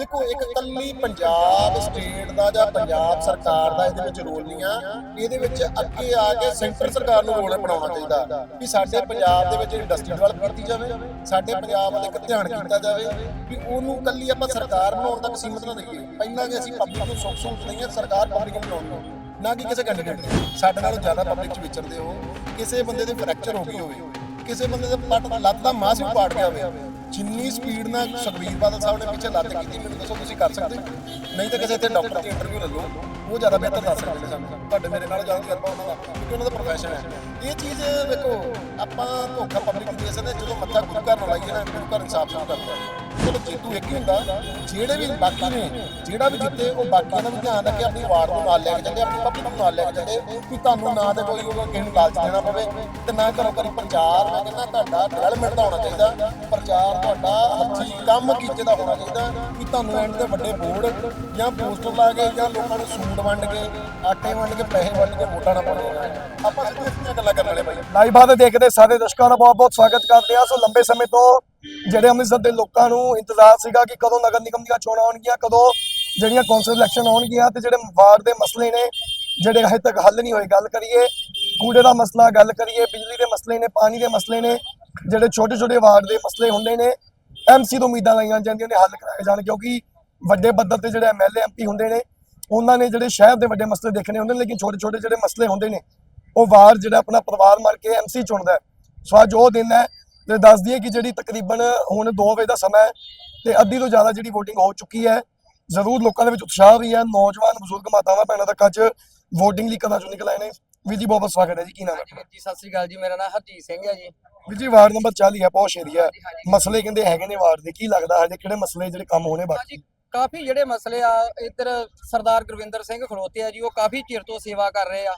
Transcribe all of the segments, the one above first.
ਦੇਖੋ, ਇੱਕ ਕੱਲੀ ਪੰਜਾਬ ਸਟੇਟ ਦਾ ਜਾਂ ਪੰਜਾਬ ਸਰਕਾਰ ਦਾ ਇਹਦੇ ਵਿੱਚ ਰੋਲ ਨਹੀਂ ਆ। ਇਹਦੇ ਵਿੱਚ ਅੱਗੇ ਆ ਕੇ ਸੈਂਟਰ ਸਰਕਾਰ ਨੂੰ ਰੋਲ ਬਣਾਉਣਾ ਚਾਹੀਦਾ ਵੀ ਸਾਡੇ ਪੰਜਾਬ ਦੇ ਵਿੱਚ ਇੰਡਸਟਰੀ ਡਿਵੈਲਪ ਕੀਤੀ ਜਾਵੇ, ਸਾਡੇ ਪੰਜਾਬ ਵੱਲ ਇੱਕ ਧਿਆਨ ਕੀਤਾ ਜਾਵੇ ਵੀ ਉਹਨੂੰ ਕੱਲੀ ਆਪਾਂ ਸਰਕਾਰ ਬਣਾਉਣ ਤੱਕ ਸੀਮਤ ਨਾ ਰਹੀਏ। ਪਹਿਲਾਂ ਕਿ ਅਸੀਂ ਪਬਲਿਕ ਨੂੰ ਸੁੱਖ ਸਹੂਲਤ ਦਈਏ, ਸਰਕਾਰ ਪਬਲਿਕ ਨੂੰ ਬਣਾਉਣੀ ਨਾ। ਕਿ ਕਿਸੇ ਕੈਂਡੀਡੇਟ ਸਾਡੇ ਨਾਲੋਂ ਜ਼ਿਆਦਾ ਪਬਲਿਕ 'ਚ ਵਿਚਰਦੇ ਹੋ, ਕਿਸੇ ਬੰਦੇ ਦੇ ਫ੍ਰੈਕਚਰ ਹੋ ਗਈ ਹੋਵੇ। ਕਿਸੇ ਬੰਦੇ ਦੇ ਪੱਟ ਲੱਤ ਦਾ ਮਾਸ ਵੀ ਪਾੜ ਗਿਆ ਹੋਵੇ। ਜਿੰਨੀ ਸਪੀਡ ਨਾਲ ਸੁਖਬੀਰ ਬਾਦਲ ਸਾਹਿਬ ਨੇ ਪਿੱਛੇ ਲੱਤ ਕੀਤੀ, ਮੈਨੂੰ ਦੱਸੋ ਤੁਸੀਂ ਕਰ ਸਕਦੇ ਨਹੀਂ ਤਾਂ ਕਿਸੇ ਇੱਥੇ ਡਾਕਟਰ ਦੀ ਇੰਟਰਵਿਊ ਲੈ ਲਓ। ਉਹ ਜ਼ਿਆਦਾ ਬਿਹਤਰ ਦੱਸ ਸਕਦੇ ਸਾਨੂੰ। ਤੁਹਾਡੇ ਮੇਰੇ ਨਾਲ ਜ਼ਿਆਦਾ ਤਜਰਬਾ ਉਹਨਾਂ ਦਾ, ਕਿਉਂਕਿ ਉਹਨਾਂ ਦਾ ਪ੍ਰੋਫੈਸ਼ਨ ਹੈ। ਇਹ ਚੀਜ਼ ਵੇਖੋ, ਆਪਾਂ ਧੋਖਾ ਪਬਲਿਕ ਨੂੰ ਦੇ ਸਕਦੇ ਜਦੋਂ ਮੱਥਾ ਗੁਰੂ ਘਰ ਨੂੰ ਲਾਈਏ ਨਾ, ਗੁਰੂ ਘਰ ਇਨਸਾਫ ਸ਼ੁਰੂ ਕਰਦਾ। ਚਲੋ ਜੇਤੂ ਇੱਕ ਹੀ ਹੁੰਦਾ, ਜਿਹੜੇ ਵੀ ਬਾਕੀ ਨੇ, ਜਿਹੜਾ ਵੀ ਜਿੱਤੇ, ਉਹ ਬਾਕੀਆਂ ਦਾ ਵੀ ਧਿਆਨ ਰੱਖੇ, ਆਪਣੀ ਵਾਰਡ ਨੂੰ ਨਾਲ ਲੈ ਕੇ ਚੱਲੇ ਆਪਣੀ ਪਬਲਿਕ ਨੂੰ ਨਾਲ ਲੈ ਕੇ ਚੱਲੇ ਕਿ ਤੁਹਾਨੂੰ ਨਾ ਤੇ ਕੋਈ ਉਹ ਕਿਸੇ ਨੂੰ ਲਾਲਚ ਦੇਣਾ ਪਵੇ ਤੇ ਨਾ ਘਰੋਂ ਘਰੀ ਪ੍ਰਚਾਰ। ਮੈਂ ਕਹਿੰਦਾ ਤੁਹਾਡਾ ਡਿਵੈਲਪਮੈਂਟ ਦਾ ਹੋਣਾ ਚਾਹੀਦਾ, ਪ੍ਰਚਾਰ ਤੁਹਾਡਾ ਹੱਥੀ ਕੰਮ ਕੀਤੇ ਦਾ ਹੋਣਾ ਚਾਹੀਦਾ ਕਿ ਤੁਹਾਨੂੰ ਐਂਡ ਤੇ ਵੱਡੇ ਬੋਰਡ ਜਾਂ ਪੋਸਟਰ ਲਾ ਕੇ ਜਾਂ ਲੋਕਾਂ ਨੂੰ ਸੂਟ ਵੰਡ ਕੇ, ਆਟੇ ਵੰਡ ਕੇ, ਪੈਸੇ ਵੰਡ ਕੇ ਵੋਟਾਂ ਨਾ ਪਾਉਣੀਆਂ ਆਪਾਂ ਸਿੱਧੀਆਂ ਗੱਲਾਂ ਕਰਨ ਵਾਲੇ ਬਾਈ। ਲਾਈਵ ਬਾਤ ਦੇਖਦੇ, ਸਾਰੇ ਦਰਸ਼ਕਾਂ ਦਾ ਬਹੁਤ ਬਹੁਤ ਸਵਾਗਤ ਕਰਦੇ ਆ ਸੋ ਲੰਬੇ ਸਮੇਂ ਤੋਂ ਜਿਹੜੇ ਅੰਮ੍ਰਿਤਸਰ ਦੇ ਲੋਕਾਂ ਨੂੰ ਇੰਤਜ਼ਾਰ ਸੀਗਾ ਕਿ ਕਦੋਂ ਨਗਰ ਨਿਗਮ ਦੀਆਂ ਚੋਣਾਂ ਹੋਣਗੀਆਂ, ਕਦੋਂ ਜਿਹੜੀਆਂ ਕੌਂਸਲ ਇਲੈਕਸ਼ਨ ਹੋਣਗੀਆਂ ਤੇ ਜਿਹੜੇ ਵਾਰਡ ਦੇ ਮਸਲੇ ਨੇ, ਜਿਹੜੇ ਹਜੇ ਤੱਕ ਹੱਲ ਨਹੀਂ ਹੋਏ, ਗੱਲ ਕਰੀਏ ਕੂੜੇ ਦਾ ਮਸਲਾ, ਗੱਲ ਕਰੀਏ ਬਿਜਲੀ ਦੇ ਮਸਲੇ ਨੇ, ਪਾਣੀ ਦੇ ਮਸਲੇ ਨੇ, ਜਿਹੜੇ ਛੋਟੇ ਛੋਟੇ ਵਾਰਡ ਦੇ ਮਸਲੇ ਹੁੰਦੇ ਨੇ ਐਮਸੀ ਤੋਂ ਉਮੀਦਾਂ ਲਾਈਆਂ ਜਾਂਦੀਆਂ ਨੇ, ਹੱਲ ਕਰਾਏ ਜਾਣ, ਕਿਉਂਕਿ ਵੱਡੇ ਪੱਧਰ ਤੇ ਜਿਹੜੇ ਐਮਐਲਏ ਐਮਪੀ ਹੁੰਦੇ ਨੇ, ਉਹਨਾਂ ਨੇ ਜਿਹੜੇ ਸ਼ਹਿਰ ਦੇ ਵੱਡੇ ਮਸਲੇ ਦੇਖਣੇ ਹੁੰਦੇ ਨੇ, ਲੇਕਿਨ ਛੋਟੇ ਛੋਟੇ ਜਿਹੜੇ ਮਸਲੇ ਹੁੰਦੇ ਨੇ, ਉਹ ਵਾਰ ਜਿਹੜਾ ਆਪਣਾ ਪਰਿਵਾਰ ਮਰ ਕੇ ਐਮਸੀ ਚੁਣਦਾ ਹੈ। ਸੋ ਅੱਜ ਉਹ ਦਿਨ ਹੈ ਤੇ ਦੱਸ ਦਈਏ ਕਿ ਜਿਹੜੀ ਤਕਰੀਬਨ ਹੁਣ 2 ਵਜੇ ਦਾ ਸਮਾਂ ਹੈ ਤੇ ਅੱਧੀ ਤੋਂ ਜ਼ਿਆਦਾ ਜਿਹੜੀ VOTING ਹੋ ਚੁੱਕੀ ਹੈ ਜ਼ਰੂਰ ਲੋਕਾਂ ਦੇ ਵਿੱਚ ਉਤਸ਼ਾਹ ਵੀ ਹੈ। ਨੌਜਵਾਨ ਬਜ਼ੁਰਗ ਮਾਤਾਵਾਂ ਭੈਣਾਂ ਤੱਕ ਅੱਜ VOTING ਲਈ ਕਦਾਂ ਚੋਂ ਨਿਕਲ ਆਏ ਨੇ। ਵੀਰ ਜੀ ਬਹੁਤ ਬਹੁਤ ਸਵਾਗਤ ਹੈ ਜੀ। ਕੀ ਨਾਮ ਹੈ ਹਾਂਜੀ ਸਤਿ ਸ੍ਰੀ ਅਕਾਲ ਜੀ। ਮੇਰਾ ਨਾਮ ਹਰਜੀਤ ਸਿੰਘ ਹੈ ਜੀ। ਵੀਰ ਜੀ ਵਾਰਡ ਨੰਬਰ 40 ਹੈ ਪੌਸ਼ ਏਰੀਆ। ਮਸਲੇ ਕਹਿੰਦੇ ਹੈਗੇ ਨੇ ਵਾਰਡ ਦੇ। ਕੀ ਲੱਗਦਾ ਹਜੇ ਕਿਹੜੇ ਮਸਲੇ ਜਿਹੜੇ ਕੰਮ ਹੋਣੇ ਬਾਕੀ? ਕਾਫੀ ਜਿਹੜੇ ਮਸਲੇ ਆ ਇੱਧਰ ਸਰਦਾਰ ਗੁਰਵਿੰਦਰ ਸਿੰਘ ਖਲੋਤੇ ਆ ਜੀ ਉਹ ਕਾਫੀ ਚਿਰ ਤੋਂ ਸੇਵਾ ਕਰ ਰਹੇ ਆ।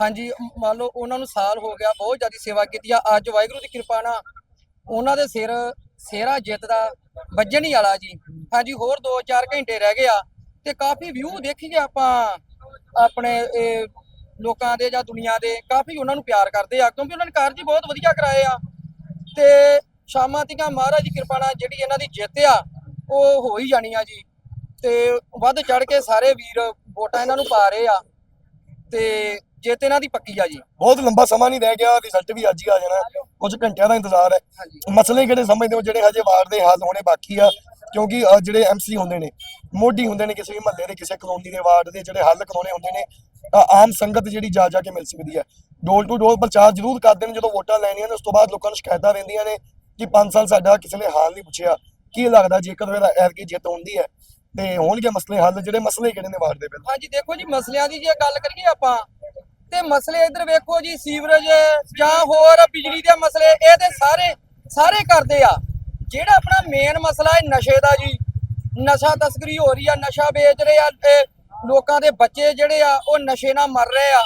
ਹਾਂਜੀ, ਮੰਨ ਲਓ ਉਹਨਾਂ ਨੂੰ ਸਾਲ ਹੋ ਗਿਆ, ਬਹੁਤ ਜ਼ਿਆਦਾ ਸੇਵਾ ਕੀਤੀ ਆ। ਅੱਜ ਵਾਹਿਗੁਰੂ ਦੀ ਕਿਰਪਾ ਨਾਲ ਉਹਨਾਂ ਦੇ ਸਿਰ ਸਿਹਰਾ ਜਿੱਤ ਦਾ ਵੱਜਣ ਹੀ ਵਾਲਾ ਜੀ। ਹਾਂਜੀ, ਹੋਰ 2-4 ਘੰਟੇ ਰਹਿ ਗਏ ਆ ਤੇ ਕਾਫੀ ਵਿਊ ਦੇਖੀਏ ਆਪਾਂ ਆਪਣੇ, ਇਹ, ਲੋਕਾਂ ਦੇ ਜਾਂ ਦੁਨੀਆ ਦੇ, ਕਾਫੀ ਉਹਨਾਂ ਨੂੰ ਪਿਆਰ ਕਰਦੇ ਆ, ਕਿਉਂਕਿ ਉਹਨਾਂ ਨੇ ਕਾਰਜ ਬਹੁਤ ਵਧੀਆ ਕਰਾਏ ਆ। ਤੇ ਸ਼ਾਮਾਂ ਤੀਕਾਂ ਮਹਾਰਾਜ ਦੀ ਕਿਰਪਾ ਨਾਲ ਜਿਹੜੀ ਇਹਨਾਂ ਦੀ ਜਿੱਤ ਆ, ਉਹ ਹੋ ਹੀ ਜਾਣੀ ਆ ਜੀ। ਤੇ ਵੱਧ ਚੜ ਕੇ ਸਾਰੇ ਵੀਰ ਵੋਟਾਂ ਇਹਨਾਂ ਨੂੰ ਪਾ ਰਹੇ ਆ। ਤੇ ਜਿੱਤ ਇਹਨਾਂ ਦੀ ਪੱਕੀ ਆ ਜੀ। ਬਹੁਤ ਲੰਬਾ ਸਮਾਂ ਨਹੀਂ ਰਹਿ ਗਿਆ ਰਿਜ਼ਲਟ ਵੀ ਅੱਜ ਹੀ ਆ ਜਾਣਾ। ਕੁਝ ਘੰਟਿਆਂ ਦਾ ਇੰਤਜ਼ਾਰ ਹੈ। ਮਸਲੇ ਕਿਹੜੇ ਸਮਝਦੇ ਹੋ ਜਿਹੜੇ ਹਜੇ ਵਾਰਡ ਦੇ ਹੱਲ ਹੋਣੇ ਬਾਕੀ ਆ ਕਿਉਂਕਿ ਜਿਹੜੇ ਐਮਸੀ ਹੁੰਦੇ ਨੇ ਮੋਢੀ ਹੁੰਦੇ ਨੇ ਕਿਸੇ ਵੀ ਮਹੱਲੇ ਦੇ ਕਿਸੇ ਕਲੋਨੀ ਦੇ ਵਾਰਡ ਦੇ ਜਿਹੜੇ ਹੱਲ ਕਰਾਉਣੇ ਹੁੰਦੇ ਨੇ ਤਾਂ ਆਮ ਸੰਗਤ ਜਿਹੜੀ ਜਾ ਜਾ ਕੇ ਮਿਲ ਸਕਦੀ ਹੈ। ਡੋਰ ਟੂ ਡੋਰ ਪ੍ਰਚਾਰ ਜ਼ਰੂਰ ਕਰਦੇ ਨੇ ਜਦੋਂ ਵੋਟਾਂ ਲੈਣੀਆਂ ਨੇ ਉਸ ਤੋਂ ਬਾਅਦ ਲੋਕਾਂ ਨੂੰ ਸ਼ਿਕਾਇਤਾਂ ਰਹਿੰਦੀਆਂ ਨੇ ਕਿ 5 ਸਾਲ ਸਾਡਾ ਕਿਸੇ ਨੇ ਹਾਲ ਨਹੀਂ ਪੁੱਛਿਆ। ਕੀ ਲੱਗਦਾ ਜੇਕਰ ਇਹਦਾ ਐਰਕੀ ਜਿੱਤ ਹੁੰਦੀ ਹੈ ਤੇ ਹੋਣਗੇ ਮਸਲੇ ਹੱਲ, ਜਿਹੜੇ ਮਸਲੇ ਕਿਹੜੇ ਨੇ ਵਾਰਡ ਦੇ ਵਿੱਚ? ਹਾਂਜੀ, ਦੇਖੋ ਜੀ, ਮਸਲਿਆਂ ਦੀ ਜੇ ਗੱਲ ਕਰੀਏ ਆਪਾਂ, ਤੇ ਮਸਲੇ ਇੱਧਰ ਵੇਖੋ ਜੀ, ਸੀਵਰੇਜ ਜਾਂ ਹੋਰ ਬਿਜਲੀ ਦੇ ਮਸਲੇ, ਇਹ ਤੇ ਸਾਰੇ ਸਾਰੇ ਕਰਦੇ ਆ। ਜਿਹੜਾ ਆਪਣਾ ਮੇਨ ਮਸਲਾ ਹੈ ਨਸ਼ੇ ਦਾ ਜੀ। ਨਸ਼ਾ ਤਸਕਰੀ ਹੋ ਰਹੀ ਆ, ਨਸ਼ਾ ਵੇਚ ਰਹੇ ਆ ਲੋਕਾਂ ਦੇ ਬੱਚੇ ਜਿਹੜੇ ਆ, ਉਹ ਨਸ਼ੇ ਨਾਲ ਮਰ ਰਹੇ ਆ।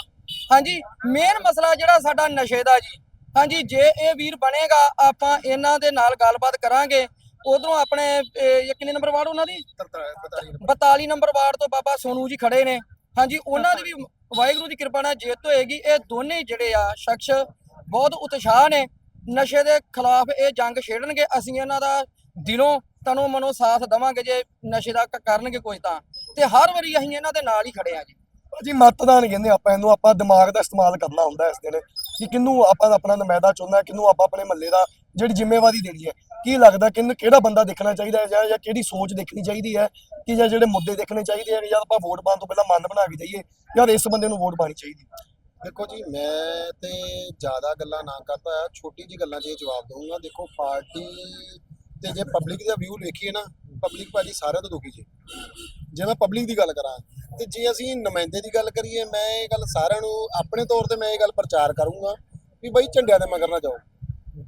ਹਾਂਜੀ ਮੇਨ ਮਸਲਾ ਜਿਹੜਾ ਸਾਡਾ ਨਸ਼ੇ ਦਾ ਜੀ। ਹਾਂਜੀ, ਜੇ ਇਹ ਵੀਰ ਬਣੇਗਾ, ਆਪਾਂ ਇਹਨਾਂ ਦੇ ਨਾਲ ਗੱਲਬਾਤ ਕਰਾਂਗੇ। ਉਧਰੋਂ ਆਪਣੇ, ਇਹ ਕਿੰਨੇ ਨੰਬਰ ਵਾਰਡ ਉਹਨਾਂ ਦੀ? 42 ਨੰਬਰ ਵਾਰਡ ਤੋਂ ਬਾਬਾ ਸੋਨੂ ਜੀ ਖੜੇ ਨੇ। ਹਾਂਜੀ, ਉਹਨਾਂ ਦੀ ਵੀ ਵਾਹਿਗੁਰੂ ਦੀ ਕਿਰਪਾ ਨਾਲ ਜਿੱਤ ਹੋਏਗੀ। ਇਹ ਦੋਨੇ ਜਿਹੜੇ ਆ, ਸ਼ਖਸ ਬਹੁਤ ਉਤਸ਼ਾਹ ਨੇ। ਨਸ਼ੇ ਦੇ ਖਿਲਾਫ ਇਹ ਜੰਗ ਛੇੜਨਗੇ। ਅਸੀਂ ਇਹਨਾਂ ਦਾ ਦਿਲੋਂ ਤਨੋਂ ਮਨੋਂ ਸਾਥ ਦਵਾਂਗੇ। ਜੇ ਨਸ਼ੇ ਦਾ ਕਰਨਗੇ ਕੋਈ ਤਾਂ। ਤੇ ਹਰ ਵਾਰੀ ਅਸੀਂ ਇਹਨਾਂ ਦੇ ਨਾਲ ਹੀ ਖੜੇ ਆ ਜੀ। ਜੀ ਮਤਦਾਨ ਕਹਿੰਦੇ ਆਪਾਂ ਇਹਨੂੰ, ਆਪਾਂ ਦਿਮਾਗ ਦਾ ਇਸਤੇਮਾਲ ਕਰਨਾ ਹੁੰਦਾ ਇਸ ਦਿਨ, ਕਿ ਕਿਹਨੂੰ ਆਪਾਂ ਆਪਣਾ ਨੁਮਾਇੰਦਾ ਚੁਣਨਾ ਕਿਹਨੂੰ ਆਪਾਂ ਆਪਣੇ ਮਹੱਲੇ ਦਾ ਜਿਹੜੀ ਜ਼ਿੰਮੇਵਾਰੀ ਦੇਣੀ ਹੈ। ਕੀ ਲੱਗਦਾ ਕਿਹਨੂੰ, ਕਿਹੜਾ ਬੰਦਾ ਦੇਖਣਾ ਚਾਹੀਦਾ ਹੈ, ਜਾਂ ਜਾਂ ਕਿਹੜੀ ਸੋਚ ਦੇਖਣੀ ਚਾਹੀਦੀ ਹੈ, ਕਿ ਜਾਂ ਜਿਹੜੇ ਮੁੱਦੇ ਦੇਖਣੇ ਚਾਹੀਦੇ ਹੈ, ਜਾਂ ਆਪਾਂ ਵੋਟ ਪਾਉਣ ਤੋਂ ਪਹਿਲਾਂ ਮਨ ਬਣਾ ਕੇ ਜਾਈਏ ਯਾਰ ਇਸ ਬੰਦੇ ਨੂੰ ਵੋਟ ਪਾਣੀ ਚਾਹੀਦੀ ਦੇਖੋ ਜੀ, ਮੈਂ ਤੇ ਜ਼ਿਆਦਾ ਗੱਲਾਂ ਨਾ ਕਰਦਾ, ਛੋਟੀ ਜੀ ਗੱਲਾਂ 'ਚ ਇਹ ਜਵਾਬ ਦਊਂਗਾ। ਦੇਖੋ, ਪਾਰਟੀ ਤੇ ਜੇ ਪਬਲਿਕ ਦਾ ਵਿਊ ਦੇਖੀਏ ਨਾ ਪਬਲਿਕ ਭਾਜੀ ਸਾਰਿਆਂ ਤੋਂ ਦੁਖੀ ਜੀ। ਜੇ ਮੈਂ ਪਬਲਿਕ ਦੀ ਗੱਲ ਕਰਾਂ, ਤੇ ਜੇ ਅਸੀਂ ਨੁਮਾਇੰਦੇ ਦੀ ਗੱਲ ਕਰੀਏ, ਮੈਂ ਇਹ ਗੱਲ ਸਾਰਿਆਂ ਨੂੰ, ਆਪਣੇ ਤੌਰ ਤੇ ਮੈਂ ਇਹ ਗੱਲ ਪ੍ਰਚਾਰ ਕਰੂੰਗਾ ਵੀ ਬਈ ਝੰਡਿਆਂ ਦੇ ਮਗਰ ਨਾ ਜਾਓ।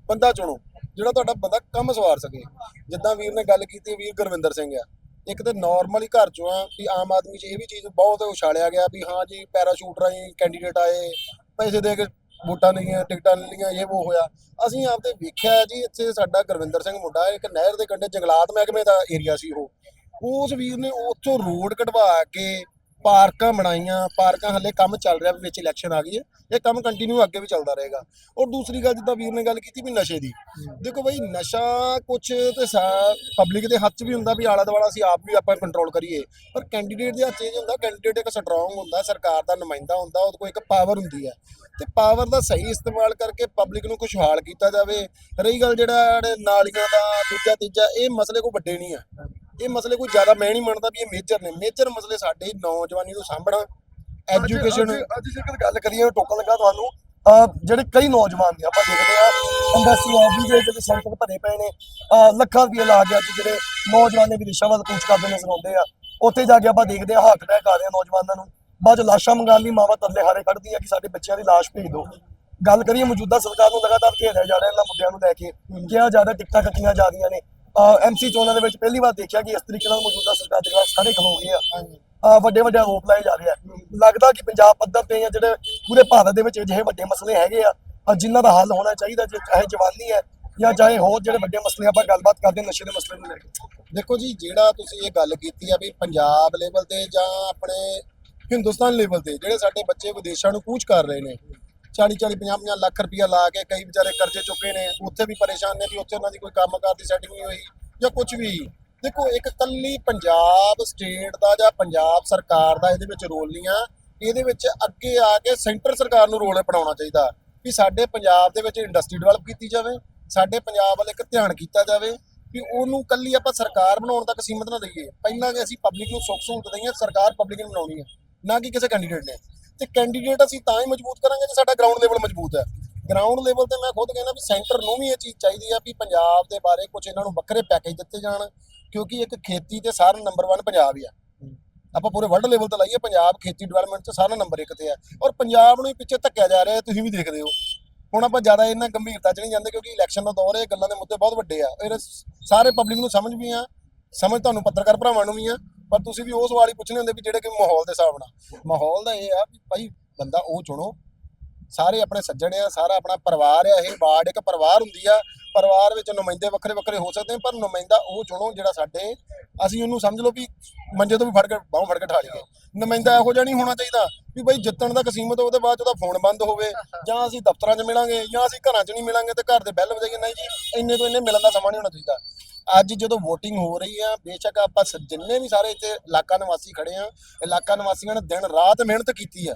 ਬੰਦਾ ਚੁਣੋ, ਜਿਹੜਾ ਤੁਹਾਡਾ ਬੰਦਾ ਕੰਮ ਸਵਾਰ ਸਕੇ। ਜਿੱਦਾਂ ਵੀਰ ਨੇ ਗੱਲ ਕੀਤੀ, ਵੀਰ ਗੁਰਵਿੰਦਰ ਸਿੰਘ ਆ। ਇੱਕ ਤਾਂ ਹੀ ਘਰ ਚੋਂ ਆ ਵੀ ਆਮ ਆਦਮੀ 'ਚ ਇਹ ਵੀ ਚੀਜ਼ ਬਹੁਤ ਉਛਾਲਿਆ ਗਿਆ ਵੀ ਹਾਂ ਜੀ ਪੈਰਾਸ਼ੂਟ ਰਾਹੀਂ ਕੈਂਡੀਡੇਟ ਆਏ, ਪੈਸੇ ਦੇ ਕੇ ਵੋਟਾਂ ਲਈਆਂ, ਟਿਕਟਾਂ ਲਈਆਂ, ਇਹ ਉਹ ਹੋਇਆ। ਅਸੀਂ ਆਪਦੇ ਵੇਖਿਆ ਜੀ, ਇੱਥੇ ਸਾਡਾ ਗੁਰਵਿੰਦਰ ਸਿੰਘ ਮੁੰਡਾ, ਇੱਕ ਨਹਿਰ ਦੇ ਕੰਢੇ ਜੰਗਲਾਤ ਮਹਿਕਮੇ ਦਾ ਏਰੀਆ ਸੀ ਉਹ। ਉਸ ਵੀਰ ਨੇ ਉੱਥੋਂ ਰੋਡ ਕਢਵਾ ਕੇ ਪਾਰਕਾਂ ਬਣਾਈਆਂ, ਪਾਰਕਾਂ ਹੱਲੇ ਕੰਮ ਚੱਲ ਰਿਹਾ ਵੀ ਵਿੱਚ ਇਲੈਕਸ਼ਨ ਆ ਗਈ ਹੈ, ਇਹ ਕੰਮ ਕੰਟੀਨਿਊ ਅੱਗੇ ਵੀ ਚੱਲਦਾ ਰਹੇਗਾ। ਔਰ ਦੂਸਰੀ ਗੱਲ ਜਿੱਦਾਂ ਵੀਰ ਨੇ ਗੱਲ ਕੀਤੀ ਵੀ ਨਸ਼ੇ ਦੀ। ਦੇਖੋ ਬਈ ਨਸ਼ਾ ਕੁਛ ਤੇ ਪਬਲਿਕ ਦੇ ਹੱਥ 'ਚ ਵੀ ਹੁੰਦਾ ਵੀ ਆਲਾ ਦੁਆਲਾ ਅਸੀਂ ਆਪ ਵੀ ਆਪਾਂ ਕੰਟਰੋਲ ਕਰੀਏ। ਪਰ ਕੈਂਡੀਡੇਟ ਦੇ ਹੱਥ 'ਚ ਇਹ ਹੁੰਦਾ ਕੈਂਡੀਡੇਟ ਇੱਕ ਸਟਰੋਂਗ ਹੁੰਦਾ, ਸਰਕਾਰ ਦਾ ਨੁਮਾਇੰਦਾ ਹੁੰਦਾ ਉਹਦੇ ਕੋਲ ਇੱਕ ਪਾਵਰ ਹੁੰਦੀ ਹੈ। ਤੇ ਪਾਵਰ ਦਾ ਸਹੀ ਇਸਤੇਮਾਲ ਕਰਕੇ ਪਬਲਿਕ ਨੂੰ ਖੁਸ਼ਹਾਲ ਕੀਤਾ ਜਾਵੇ। ਰਹੀ ਗੱਲ ਜਿਹੜਾ ਨਾਲੀਆਂ ਦਾ ਦੂਜਾ ਤੀਜਾ, ਇਹ ਮਸਲੇ ਕੋਈ ਵੱਡੇ ਨਹੀਂ ਆ। ਇਹ ਮਸਲੇ ਕੋਈ ਜ਼ਿਆਦਾ ਮੈਂ ਨਹੀਂ ਮੰਨਦਾ ਵੀ ਇਹ ਮੇਜਰ ਨੇ। ਮੇਜਰ ਮਸਲੇ ਸਾਡੇ ਨੌਜਵਾਨੀ ਨੂੰ ਸਾਂਭਣਾ ਐਜੂਕੇਸ਼ਨ ਅੱਜ ਜੇਕਰ ਗੱਲ ਕਰੀਏ ਟੋਕਨ ਲੱਗਾ ਤੁਹਾਨੂੰ ਜਿਹੜੇ ਕਈ ਨੌਜਵਾਨ ਨੇ ਆਪਾਂ ਦੇਖਦੇ ਆ ਅੰਬੈਸੀ ਆਫਿਸ ਦੇ ਜਿਹੜੇ ਸੈਂਟਰ ਭਰੇ ਪਏ ਨੇ ਲੱਖਾਂ ਰੁਪਏ ਲਾ ਅੱਜ ਜਿਹੜੇ ਨੌਜਵਾਨ ਨੇ ਵਿਦੇਸ਼ਾਂ ਵੱਲ ਕੂਚ ਕਰਦੇ ਨਜ਼ਰ ਆਉਂਦੇ ਆ। ਉੱਥੇ ਜਾ ਕੇ ਆਪਾਂ ਦੇਖਦੇ ਆ ਹਾਰਟ ਅਟੈਕ ਆ ਰਹੇ ਆ ਨੌਜਵਾਨਾਂ ਨੂੰ। ਬਾਅਦ ਲਾਸ਼ਾਂ ਮੰਗਾਉਣ ਲਈ ਮਾਵਾ ਤਰਲੇ ਹਾਰੇ ਕੱਢਦੀਆਂ ਕਿ ਸਾਡੇ ਬੱਚਿਆਂ ਦੀ ਲਾਸ਼ ਭੇਜ ਦਿਓ। ਗੱਲ ਕਰੀਏ ਮੌਜੂਦਾ ਸਰਕਾਰ ਨੂੰ ਲਗਾਤਾਰ ਘੇਰਿਆ ਜਾ ਰਿਹਾ ਇਹਨਾਂ ਮੁੱਦਿਆਂ ਨੂੰ ਲੈ ਕੇ ਕਿਹਾ ਜ਼ਿਆਦਾ ਟਿਕਟਾਂ ਕੱਟੀਆਂ ਜਾ ਰਹੀਆਂ ਨੇ। ਐਮਸੀ ਚੋਣਾਂ ਦੇ ਵਿੱਚ ਪਹਿਲੀ ਵਾਰ ਦੇਖਿਆ ਕਿ ਇਸ ਤਰੀਕੇ ਨਾਲ ਮੌਜੂਦਾ ਸਰਕਾਰ ਦੇ ਖਿਲਾਫ ਸਾਰੇ ਖਲੋ ਗਏ ਆ। ਵੱਡੇ ਵੱਡੇ ਆਰੋਪ ਲਾਏ ਜਾ ਰਹੇ ਆ। ਲੱਗਦਾ ਕਿ ਪੰਜਾਬ ਪੱਧਰ ਤੇ ਜਾਂ ਜਿਹੜੇ ਪੂਰੇ ਭਾਰਤ ਦੇ ਵਿੱਚ ਅਜਿਹੇ ਵੱਡੇ ਮਸਲੇ ਹੈਗੇ ਆ ਜਿਨ੍ਹਾਂ ਦਾ ਹੱਲ ਹੋਣਾ ਚਾਹੀਦਾ ਜੇ ਚਾਹੇ ਜਵਾਨੀ ਹੈ ਜਾਂ ਚਾਹੇ ਹੋਰ ਜਿਹੜੇ ਵੱਡੇ ਮਸਲੇ ਆਪਾਂ ਗੱਲਬਾਤ ਕਰਦੇ ਨਸ਼ੇ ਦੇ ਮਸਲੇ ਨੂੰ ਲੈ ਕੇ। ਦੇਖੋ ਜੀ ਜਿਹੜਾ ਤੁਸੀਂ ਇਹ ਗੱਲ ਕੀਤੀ ਆ ਵੀ ਪੰਜਾਬ ਲੈਵਲ ਤੇ ਜਾਂ ਆਪਣੇ ਹਿੰਦੁਸਤਾਨ ਲੈਵਲ ਤੇ ਜਿਹੜੇ ਸਾਡੇ ਬੱਚੇ ਵਿਦੇਸ਼ਾਂ ਨੂੰ ਕੂਚ ਕਰ ਰਹੇ ਨੇ 40 40 50 50 ਲੱਖ ਰੁਪਇਆ ਲਾ ਕੇ ਕਈ ਵਿਚਾਰੇ ਕਰਜ਼ੇ ਚੁੱਕੇ ਨੇ, ਉੱਥੇ ਵੀ ਪਰੇਸ਼ਾਨ ਨੇ ਵੀ ਉੱਥੇ ਉਹਨਾਂ ਦੀ ਕੋਈ ਕੰਮਕਾਰ ਦੀ ਸੈਟਿੰਗ ਨਹੀਂ ਹੋਈ ਜਾਂ ਕੁਝ ਵੀ। ਦੇਖੋ, ਇੱਕ ਕੱਲੀ ਪੰਜਾਬ ਸਟੇਟ ਦਾ ਜਾਂ ਪੰਜਾਬ ਸਰਕਾਰ ਦਾ ਇਹਦੇ ਵਿੱਚ ਰੋਲ ਨਹੀਂ ਆ। ਇਹਦੇ ਵਿੱਚ ਅੱਗੇ ਆ ਕੇ ਸੈਂਟਰ ਸਰਕਾਰ ਨੂੰ ਰੋਲ ਬਣਾਉਣਾ ਚਾਹੀਦਾ ਵੀ ਸਾਡੇ ਪੰਜਾਬ ਦੇ ਵਿੱਚ ਇੰਡਸਟਰੀ ਡਿਵੈਲਪ ਕੀਤੀ ਜਾਵੇ, ਸਾਡੇ ਪੰਜਾਬ ਵੱਲ ਇੱਕ ਧਿਆਨ ਕੀਤਾ ਜਾਵੇ ਵੀ ਉਹਨੂੰ ਕੱਲੀ ਆਪਾਂ ਸਰਕਾਰ ਬਣਾਉਣ ਤੱਕ ਸੀਮਤ ਨਾ ਦਈਏ। ਪਹਿਲਾਂ ਕਿ ਅਸੀਂ ਪਬਲਿਕ ਨੂੰ ਸੁੱਖ ਸਹੂਲਤ ਦਈਏ, ਸਰਕਾਰ ਪਬਲਿਕ ਨੂੰ ਬਣਾਉਣੀ ਹੈ ਨਾ ਕਿ ਕਿਸੇ ਕੈਂਡੀਡੇਟ ਨੇ। ਤੇ ਕੈਂਡੀਡੇਟ ਅਸੀਂ ਤਾਂ ਹੀ ਮਜ਼ਬੂਤ ਕਰਾਂਗੇ ਜੇ ਸਾਡਾ ਗਰਾਊਂਡ ਲੈਵਲ ਮਜ਼ਬੂਤ ਹੈ। ਗਰਾਊਂਡ ਲੈਵਲ ਤੇ ਮੈਂ ਖੁਦ ਕਹਿੰਦਾ ਵੀ ਸੈਂਟਰ ਨੂੰ ਵੀ ਇਹ ਚੀਜ਼ ਚਾਹੀਦੀ ਆ ਵੀ ਪੰਜਾਬ ਦੇ ਬਾਰੇ ਕੁਝ ਇਹਨਾਂ ਨੂੰ ਵੱਖਰੇ ਪੈਕੇਜ ਦਿੱਤੇ ਜਾਣ, ਕਿਉਂਕਿ ਇੱਕ ਖੇਤੀ ਤੇ ਸਾਰਾ ਨੰਬਰ 1 ਪੰਜਾਬ ਹੀ ਆ। ਆਪਾਂ ਪੂਰੇ ਵਰਲਡ ਲੈਵਲ ਤੇ ਲਾਈਏ, ਪੰਜਾਬ ਖੇਤੀ ਡਿਵੈਲਪਮੈਂਟ 'ਚ ਸਾਰਾ ਨੰਬਰ 1 ਤੇ ਆ। ਔਰ ਪੰਜਾਬ ਨੂੰ ਹੀ ਪਿੱਛੇ ਧੱਕਿਆ ਜਾ ਰਿਹਾ, ਤੁਸੀਂ ਵੀ ਦੇਖਦੇ ਹੋ। ਹੁਣ ਆਪਾਂ ਜ਼ਿਆਦਾ ਇਹਨਾਂ ਗੰਭੀਰਤਾ 'ਚ ਨਹੀਂ ਜਾਂਦੇ, ਕਿਉਂਕਿ ਇਲੈਕਸ਼ਨ ਦਾ ਦੌਰ ਹੈ ਗੱਲਾਂ ਦੇ ਮੁੱਦੇ ਬਹੁਤ ਵੱਡੇ ਆ। ਇਹ ਸਾਰੇ ਪਬਲਿਕ ਨੂੰ ਸਮਝ ਵੀ ਆ, ਸਮਝ ਤੁਹਾਨੂੰ ਪੱਤਰਕਾਰ ਭਰਾਵਾਂ ਨੂੰ ਵੀ ਆ। ਪਰ ਤੁਸੀਂ ਵੀ ਉਹ ਸਵਾਲ ਹੀ ਪੁੱਛਣੇ ਹੁੰਦੇ ਵੀ ਜਿਹੜੇ ਕਿ ਮਾਹੌਲ ਦੇ ਹਿਸਾਬ ਨਾਲ। ਮਾਹੌਲ ਦਾ ਇਹ ਆ ਵੀ ਭਾਈ ਬੰਦਾ ਉਹ ਚੁਣੋ। ਸਾਰੇ ਆਪਣੇ ਸੱਜਣ ਆ, ਸਾਰਾ ਆਪਣਾ ਪਰਿਵਾਰ ਆ, ਇਹ ਵਾਰਡ ਇੱਕ ਪਰਿਵਾਰ ਹੁੰਦੀ ਆ। ਪਰਿਵਾਰ ਵਿੱਚ ਨੁਮਾਇੰਦੇ ਵੱਖਰੇ ਵੱਖਰੇ ਹੋ ਸਕਦੇ ਪਰ ਨੁਮਾਇੰਦਾ ਉਹ ਚੁਣੋ ਜਿਹੜਾ ਸਾਡੇ, ਅਸੀਂ ਉਹਨੂੰ ਸਮਝ ਲਓ ਵੀ ਮੰਜੇ ਤੋਂ ਵੀ ਫੜ ਕੇ, ਬਾਹੋਂ ਫੜ ਕੇ ਠਾ ਲਈਏ। ਨੁਮਾਇੰਦਾ ਇਹੋ ਜਿਹਾ ਨਹੀਂ ਹੋਣਾ ਚਾਹੀਦਾ ਵੀ ਬਈ ਜਿੱਤਣ ਦਾ ਕਸੀਮਤ ਉਹਦੇ ਬਾਅਦ 'ਚ ਉਹਦਾ ਫੋਨ ਬੰਦ ਹੋਵੇ ਜਾਂ ਅਸੀਂ ਦਫ਼ਤਰਾਂ 'ਚ ਮਿਲਾਂਗੇ ਜਾਂ ਅਸੀਂ ਘਰਾਂ 'ਚ ਨਹੀਂ ਮਿਲਾਂਗੇ ਤੇ ਘਰ ਦੇ ਬੈਲ ਵਜਾਈਏ ਨਹੀਂ ਜੀ, ਇੰਨੇ ਤੋਂ ਇੰਨੇ ਮਿਲਣ ਦਾ ਸਮਾਂ ਨਹੀਂ ਹੋਣਾ ਚਾਹੀਦਾ। ਅੱਜ ਜਦੋਂ VOTING ਹੋ ਰਹੀ ਆ ਬੇਸ਼ੱਕ ਆਪਾਂ ਸ- ਜਿੰਨੇ ਵੀ ਸਾਰੇ ਇੱਥੇ ਇਲਾਕਾ ਨਿਵਾਸੀ ਖੜੇ ਆ ਇਲਾਕਾ ਨਿਵਾਸੀਆਂ ਨੇ ਦਿਨ ਰਾਤ ਮਿਹਨਤ ਕੀਤੀ ਆ।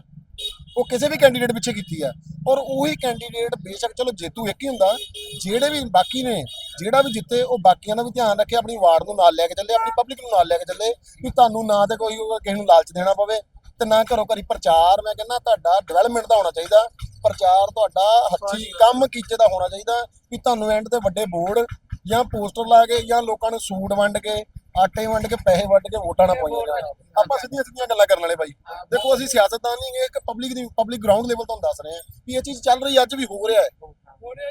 ਉਹ ਕਿਸੇ ਵੀ ਕੈਂਡੀਡੇਟ ਪਿੱਛੇ ਕੀਤੀ ਆ। ਔਰ ਉਹੀ ਕੈਂਡੀਡੇਟ ਬੇਸ਼ੱਕ ਚਲੋ ਜੇਤੂ ਇੱਕ ਹੀ ਹੁੰਦਾ ਜਿਹੜੇ ਵੀ ਬਾਕੀ ਨੇ ਜਿਹੜਾ ਵੀ ਜਿੱਤੇ ਉਹ ਬਾਕੀਆਂ ਦਾ ਵੀ ਧਿਆਨ ਰੱਖੇ ਆਪਣੀ ਵਾਰਡ ਨੂੰ ਨਾਲ ਲੈ ਕੇ ਚੱਲੇ ਆਪਣੀ ਪਬਲਿਕ ਨੂੰ ਨਾਲ ਲੈ ਕੇ ਚੱਲੇ ਵੀ ਤੁਹਾਨੂੰ ਨਾ ਤੇ ਕੋਈ ਉਹ ਕਿਸੇ ਨੂੰ ਲਾਲਚ ਦੇਣਾ ਪਵੇ ਤੇ ਨਾ ਘਰੋਂ ਘਰੀ ਪ੍ਰਚਾਰ ਮੈਂ ਕਹਿੰਦਾ ਤੁਹਾਡਾ ਡਿਵੈਲਪਮੈਂਟ ਦਾ ਹੋਣਾ ਚਾਹੀਦਾ ਪ੍ਰਚਾਰ ਤੁਹਾਡਾ ਹੱਥੀ ਕੰਮ ਕੀਤੇ ਦਾ ਹੋਣਾ ਚਾਹੀਦਾ ਵੀ ਤੁਹਾਨੂੰ ਐਂਡ ਤੇ ਵੱਡੇ ਬੋਰਡ ਜਾਂ ਪੋਸਟਰ ਲਾ ਕੇ ਜਾਂ ਲੋਕਾਂ ਨੂੰ ਸੂਟ ਵੰਡ ਕੇ ਆਟੇ ਵੰਡ ਕੇ ਪੈਸੇ ਵੰਡ ਕੇ ਵੋਟਾਂ ਨਾ ਪਾਈਆਂ ਜਾਣ। ਆਪਾਂ ਸਿੱਧੀਆਂ ਸਿੱਧੀਆਂ ਗੱਲਾਂ ਕਰਨ ਵਾਲੇ ਬਾਈ। ਦੇਖੋ ਅਸੀਂ ਸਿਆਸਤਦਾਨ ਨਹੀਂ ਇੱਕ ਪਬਲਿਕ ਦੀ ਪਬਲਿਕ ਗਰਾਊਂਡ ਲੈਵਲ ਤੋਂ ਦੱਸ ਰਹੇ ਹਾਂ ਵੀ ਇਹ ਚੀਜ਼ ਚੱਲ ਰਹੀ ਅੱਜ ਵੀ ਹੋ ਰਿਹਾ ਹੈ।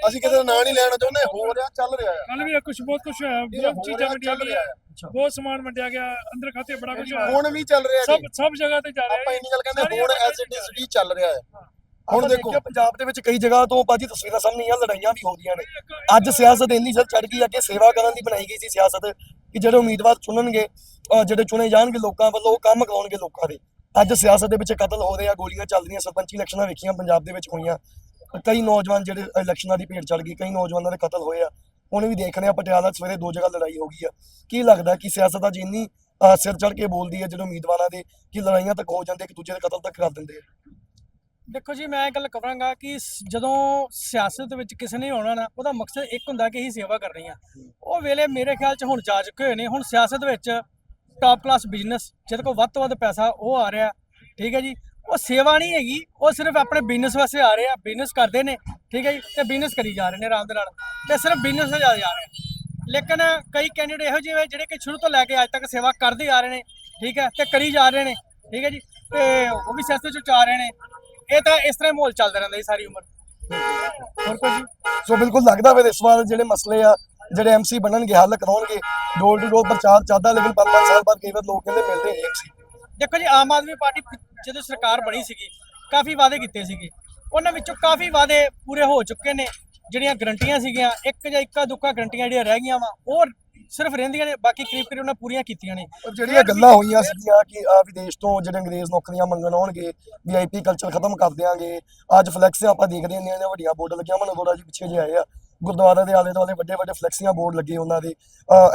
ਅਸੀਂ ਕਿਸੇ ਦਾ ਨਾਂ ਨਹੀਂ ਲੈਣਾ ਚਾਹੁੰਦੇ ਹੋ ਰਿਹਾ ਚੱਲ ਰਿਹਾ ਹੈ। ਕੱਲ ਵੀ ਕੁਝ ਬਹੁਤ ਕੁਝ ਹੋਇਆ ਬਹੁਤ ਹੋ ਚੀਜ਼ਾਂ ਵੰਡੀਆਂ ਗਈਆਂ। ਹੈ। ਬਹੁਤ ਸਮਾਨ ਵੰਡਿਆ ਗਿਆ ਅੰਦਰ ਖਾਤੇ ਬੜਾ ਕੁਝ ਹੋਇਆ। ਹੁਣ ਵੀ ਚੱਲ ਰਿਹਾ ਸਭ ਜੀ। ਸਭ ਜਗ੍ਹਾ ਤੇ ਜਾ ਰਿਹਾ ਆਪਾਂ ਹੈ ਇੰਨੀ ਗੱਲ ਕਹਿੰਦੇ ਹੁਣ ਜਗ੍ਹਾ ਐਸਡੀਐਸਡੀ ਚੱਲ ਰਿਹਾ ਹੈ। ਹੁਣ ਦੇਖੋ। ਪੰਜਾਬ ਦੇ ਵਿੱਚ ਕਈ ਜਗ੍ਹਾ ਤੋਂ ਬਾਜੀ ਤਸਵੀਰਾਂ ਸਾਹਮਣੇ ਆਈਆਂ ਲੜਾਈਆਂ ਵੀ ਹੋ ਰਹੀਆਂ ਨੇ। ਅੱਜ ਸਿਆਸਤ ਇੰਨੀ ਜਲ ਚੜ ਗਈ ਅੱਗੇ ਸੇਵਾ ਕਰਨ ਦੀ ਬਣਾਈ ਗਈ ਸੀ ਸਿਆਸਤ ਕਿ ਜਿਹੜੇ ਉਮੀਦਵਾਰ ਚੁਣਨਗੇ ਜਿਹੜੇ ਚੁਣੇ ਜਾਣਗੇ ਲੋਕਾਂ ਵੱਲੋਂ ਉਹ ਕੰਮ ਕਰਾਉਣਗੇ ਲੋਕਾਂ ਦੇ। ਅੱਜ ਸਿਆਸਤ ਦੇ ਵਿੱਚ ਕਤਲ ਹੋ ਰਹੇ ਆ ਗੋਲੀਆਂ ਚੱਲ ਰਹੀਆਂ ਸਰਪੰਚੀ ਇਲੈਕਸ਼ਨਾਂ ਵੇਖੀਆਂ ਪੰਜਾਬ ਦੇ ਵਿੱਚ ਹੋਈਆਂ। ਕਈ ਨੌਜਵਾਨ ਜਿਹੜੇ ਇਲੈਕਸ਼ਨਾਂ ਦੀ ਭੇਟ ਚੜ ਗਈ ਕਈ ਨੌਜਵਾਨਾਂ ਦੇ ਕਤਲ ਹੋਏ ਆ। ਹੁਣ ਵੀ ਦੇਖ ਰਹੇ ਆ ਪਟਿਆਲਾ ਸਵੇਰੇ ਦੋ ਜਗ੍ਹਾ ਲੜਾਈ ਹੋ ਗਈ ਆ। ਕੀ ਲੱਗਦਾ ਕਿ ਸਿਆਸਤ ਅੱਜ ਇੰਨੀ ਸਿਰ ਚੜ ਕੇ ਬੋਲਦੀ ਹੈ ਜਿਹੜੇ ਉਮੀਦਵਾਰਾਂ ਦੇ ਕਿ ਲੜਾਈਆਂ ਤੱਕ ਹੋ ਜਾਂਦੇ ਇੱਕ ਦੂਜੇ ਦੇ ਕਤਲ ਤੱਕ ਕਰ ਦਿੰਦੇ ਆ? ਦੇਖੋ ਜੀ, ਮੈਂ ਇਹ ਗੱਲ ਕਰਾਂਗਾ ਕਿ ਜਦੋਂ ਸਿਆਸਤ ਵਿੱਚ ਕਿਸੇ ਨੇ ਆਉਣਾ ਨਾ, ਉਹਦਾ ਮਕਸਦ ਇੱਕ ਹੁੰਦਾ ਕਿ ਅਸੀਂ ਸੇਵਾ ਕਰਨੀ ਆ। ਉਹ ਵੇਲੇ ਮੇਰੇ ਖਿਆਲ 'ਚ ਹੁਣ ਜਾ ਚੁੱਕੇ ਹੋਏ ਨੇ। ਹੁਣ ਸਿਆਸਤ ਵਿੱਚ ਟਾਪ ਕਲਾਸ ਬਿਜ਼ਨਸ ਜਿਹਦੇ ਕੋਲ ਵੱਧ ਤੋਂ ਵੱਧ ਪੈਸਾ, ਉਹ ਆ ਰਿਹਾ। ਠੀਕ ਹੈ ਜੀ? ਉਹ ਸੇਵਾ ਨਹੀਂ ਹੈਗੀ, ਉਹ ਸਿਰਫ ਆਪਣੇ ਬਿਜ਼ਨਸ ਵਾਸਤੇ ਆ ਰਹੇ ਆ। ਬਿਜ਼ਨਸ ਕਰਦੇ ਨੇ। ਠੀਕ ਹੈ ਜੀ? ਤੇ ਬਿਜ਼ਨਸ ਕਰੀ ਜਾ ਰਹੇ ਨੇ ਆਰਾਮ ਦੇ ਨਾਲ। ਤੇ ਸਿਰਫ ਬਿਜ਼ਨਸ ਜਾ ਜਾ ਰਹੇ ਲੇਕਿਨ ਕਈ ਕੈਂਡੀਡੇਟ ਇਹੋ ਜਿਹੇ ਜਿਹੜੇ ਕਿ ਸ਼ੁਰੂ ਤੋਂ ਲੈ ਕੇ ਅੱਜ ਤੱਕ ਸੇਵਾ ਕਰਦੇ ਆ ਰਹੇ ਨੇ। ਠੀਕ ਹੈ? ਤੇ ਕਰੀ ਜਾ ਰਹੇ ਨੇ। ਠੀਕ ਹੈ ਜੀ? ਤੇ ਉਹ ਵੀ ਸਿਆਸਤ ਚ ਆ ਰਹੇ ਨੇ। ਇਹ ਤਾਂ ਇਸ ਤਰ੍ਹਾਂ ਹੀ ਮਾਹੌਲ ਚੱਲਦਾ ਰਹਿੰਦਾ ਜੀ ਸਾਰੀ ਉਮਰ। ਹੋਰ ਕੁਝ ਸੋ ਬਿਲਕੁਲ ਲੱਗਦਾ ਵੇ ਇਸ ਵਾਰ ਜਿਹੜੇ ਮਸਲੇ ਆ ਜਿਹੜੇ ਐਮਸੀ ਬਣਨਗੇ ਹੱਲ ਕਰਾਉਣਗੇ ਡੋਰ ਟੂ ਡੋਰ ਪ੍ਰਚਾਰ ਚੱਲਦਾ ਲੇਕਿਨ ਪੰਜ ਪੰਜ ਸਾਲ ਬਾਅਦ ਕਈ ਵਾਰ ਲੋਕ ਕਹਿੰਦੇ ਮਿਲਦੇ ਨਹੀਂ ਐਮਸੀ ਦੇਖੋ ਜੀ ਆਮ ਆਦਮੀ ਪਾਰਟੀ ਜਦੋਂ ਸਰਕਾਰ ਬਣੀ ਸੀਗੀ ਕਾਫੀ ਵਾਅਦੇ ਕੀਤੇ ਸੀਗੇ। ਉਹਨਾਂ ਵਿੱਚੋਂ ਕਾਫੀ ਵਾਅਦੇ ਪੂਰੇ ਹੋ ਚੁੱਕੇ ਨੇ ਜਿਹੜੀਆਂ ਗਰੰਟੀਆਂ ਸੀਗੀਆਂ ਇੱਕ ਜਾਂ ਇੱਕਾ ਦੁੱਕਾ ਗਰੰਟੀਆਂ ਜਿਹੜੀਆਂ ਰਹਿ ਗਈਆਂ ਵਾ ਉਹ ਸਿਰਫ ਰਹਿੰਦੀਆਂ ਨੇ ਬਾਕੀ ਕਰੀਬ ਕਰੀਬ ਉਹਨਾਂ ਪੂਰੀਆਂ ਕੀਤੀਆਂ ਨੇ। ਪਰ ਜਿਹੜੀਆਂ ਗੱਲਾਂ ਹੋਈਆਂ ਸੀਗੀਆਂ ਕਿ ਆ ਵਿਦੇਸ਼ ਤੋਂ ਜਿਹੜੇ ਅੰਗਰੇਜ਼ ਨੌਕਰੀਆਂ ਮੰਗਣ ਆਉਣਗੇ ਵੀਆਈਪੀ ਕਲਚਰ ਖਤਮ ਕਰ ਦਿਆਂਗੇ ਅੱਜ ਫਲੈਕਸ ਆਪਾਂ ਦੇਖਦੇ ਹਾਂ ਨੇ ਵੱਡੀਆਂ ਬੋਰਡ ਲੱਗੀਆਂ ਮਨ ਅਰੋੜਾ ਜੀ ਪਿੱਛੇ ਜੇ ਆਏ ਆ। ਗੁਰਦੁਆਰਾ ਦੇ ਆਲੇ ਦੁਆਲੇ ਵੱਡੇ ਵੱਡੇ ਫਲੈਕਸੀਆਂ ਬੋਰਡ ਲੱਗੇ ਉਹਨਾਂ ਦੇ।